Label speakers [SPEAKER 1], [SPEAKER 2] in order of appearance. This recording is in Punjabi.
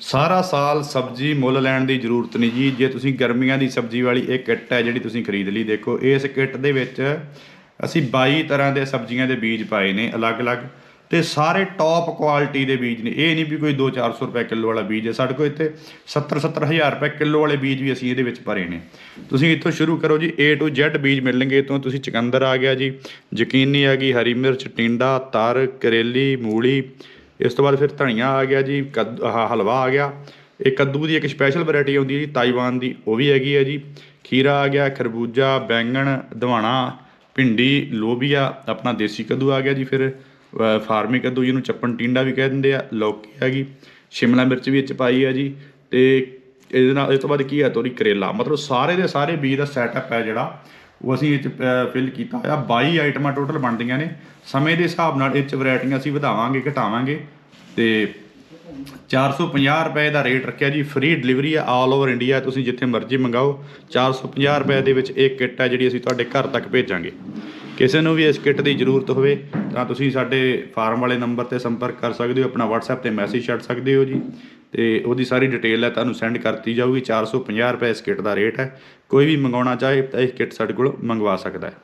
[SPEAKER 1] ਸਾਰਾ ਸਾਲ ਸਬਜ਼ੀ ਮੁੱਲ ਲੈਣ ਦੀ ਜ਼ਰੂਰਤ ਨਹੀਂ ਜੀ। ਜੇ ਤੁਸੀਂ ਗਰਮੀਆਂ ਦੀ ਸਬਜ਼ੀ ਵਾਲੀ ਇਹ ਕਿੱਟ ਹੈ ਜਿਹੜੀ ਤੁਸੀਂ ਖਰੀਦ ਲਈ, ਦੇਖੋ, ਇਸ ਕਿੱਟ ਦੇ ਵਿੱਚ ਅਸੀਂ 22 ਤਰ੍ਹਾਂ ਦੇ ਸਬਜ਼ੀਆਂ ਦੇ ਬੀਜ ਪਾਏ ਨੇ ਅਲੱਗ-ਅਲੱਗ ਤੇ ਸਾਰੇ ਟੌਪ ਕੁਆਲਿਟੀ ਦੇ ਬੀਜ ਨੇ। ਇਹ ਨਹੀਂ ਵੀ ਕੋਈ 2-400 ਰੁਪਏ ਕਿਲੋ ਵਾਲਾ ਬੀਜ ਹੈ। ਸਾਡੇ ਕੋਲ ਇੱਥੇ 70-70 ਹਜ਼ਾਰ ਰੁਪਏ ਕਿਲੋ ਵਾਲੇ ਬੀਜ ਵੀ ਅਸੀਂ ਇਹਦੇ ਵਿੱਚ ਭਰੇ ਨੇ। ਤੁਸੀਂ ਇੱਥੋਂ ਸ਼ੁਰੂ ਕਰੋ ਜੀ। A to Z ਬੀਜ ਮਿਲਣਗੇ ਤੋਂ ਤੁਸੀਂ ਚਕੰਦਰ ਆ ਗਿਆ ਜੀ। ਯਕੀਨੀ ਆ ਗਈ ਹਰੀ ਮਿਰਚ, ਟਿੰਡਾ, ਤਰ, ਕਰੇਲੀ, ਮੂਲੀ ਇਸ ਤੋਂ ਬਾਅਦ ਫਿਰ ਧਨੀਆ ਆ ਗਿਆ ਜੀ, ਕੱਦ ਹਲਵਾ ਆ ਗਿਆ। ਇਹ ਕੱਦੂ ਦੀ ਇੱਕ ਸਪੈਸ਼ਲ ਵੈਰਾਈਟੀ ਆਉਂਦੀ ਹੈ ਜੀ, ਤਾਈਵਾਨ ਦੀ, ਉਹ ਵੀ ਹੈਗੀ ਹੈ ਜੀ। ਖੀਰਾ ਆ ਗਿਆ, ਖਰਬੂਜਾ, ਬੈਂਗਣ ਦਵਾਣਾ ਭਿੰਡੀ, ਲੋਬੀਆ, ਆਪਣਾ ਦੇਸੀ ਕੱਦੂ ਆ ਗਿਆ ਜੀ ਫਿਰ ਫਾਰਮੀ ਕੱਦੂ ਜਿਹਨੂੰ ਚੱਪਣ ਟਿੰਡਾ ਵੀ ਕਹਿ ਦਿੰਦੇ ਆ, ਲੌਕੀ ਹੈਗੀ। ਸ਼ਿਮਲਾ ਮਿਰਚ ਵੀ ਇਹ 'ਚ ਪਾਈ ਹੈ ਜੀ ਤੇ ਇਹਦੇ ਨਾਲ, ਇਸ ਤੋਂ ਬਾਅਦ ਕੀ ਹੈ, ਤੋਰੀ ਕਰੇਲਾ। ਮਤਲਬ ਸਾਰੇ ਦੇ ਸਾਰੇ ਬੀਜ ਦਾ ਸੈਟਅਪ ਹੈ ਜਿਹੜਾ। ਉਹ ਅਸੀਂ ਇਹ 'ਚ ਫਿਲ ਕੀਤਾ ਹੋਇਆ। 22 ਆਈਟਮਾਂ ਟੋਟਲ ਬਣਦੀਆਂ ਨੇ। ਸਮੇਂ ਦੇ ਹਿਸਾਬ ਨਾਲ ਇਹ 'ਚ ਵੈਰਾਈਟੀਆਂ ਅਸੀਂ ਵਧਾਵਾਂਗੇ, ਘਟਾਵਾਂਗੇ। ਤੇ 450 ਰੁਪਏ ਦਾ ਰੇਟ ਰੱਖਿਆ ਜੀ। ਫ੍ਰੀ ਡਿਲੀਵਰੀ ਹੈ ਆਲ ਓਵਰ ਇੰਡੀਆ ਤੁਸੀਂ ਜਿੱਥੇ ਮਰਜ਼ੀ ਮੰਗਾਓ। 450 ਰੁਪਏ ਦੇ ਵਿੱਚ ਇਹ ਕਿੱਟ ਹੈ ਜਿਹੜੀ ਅਸੀਂ ਤੁਹਾਡੇ ਘਰ ਤੱਕ ਭੇਜਾਂਗੇ। ਕਿਸੇ ਨੂੰ ਵੀ ਇਸ ਕਿੱਟ ਦੀ ਜ਼ਰੂਰਤ ਹੋਵੇ, ਤਾਂ ਤੁਸੀਂ ਸਾਡੇ ਫਾਰਮ ਵਾਲੇ ਨੰਬਰ ਤੇ ਸੰਪਰਕ ਕਰ ਸਕਦੇ ਹੋ, ਆਪਣਾ WhatsApp ਤੇ ਮੈਸੇਜ ਛੱਡ ਸਕਦੇ ਹੋ ਜੀ। ਤੇ ਉਹਦੀ ਸਾਰੀ ਡਿਟੇਲ ਹੈ, ਤੁਹਾਨੂੰ ਸੈਂਡ ਕਰਤੀ ਜਾਊਗੀ। 450 ਰੁਪਏ ਇਸ ਕਿੱਟ ਦਾ ਰੇਟ ਹੈ। ਕੋਈ ਵੀ ਮੰਗਾਉਣਾ ਚਾਹੇ ਤਾਂ ਇਹ ਕਿੱਟ ਸਾਡੇ ਕੋਲ ਮੰਗਵਾ ਸਕਦਾ ਹੈ।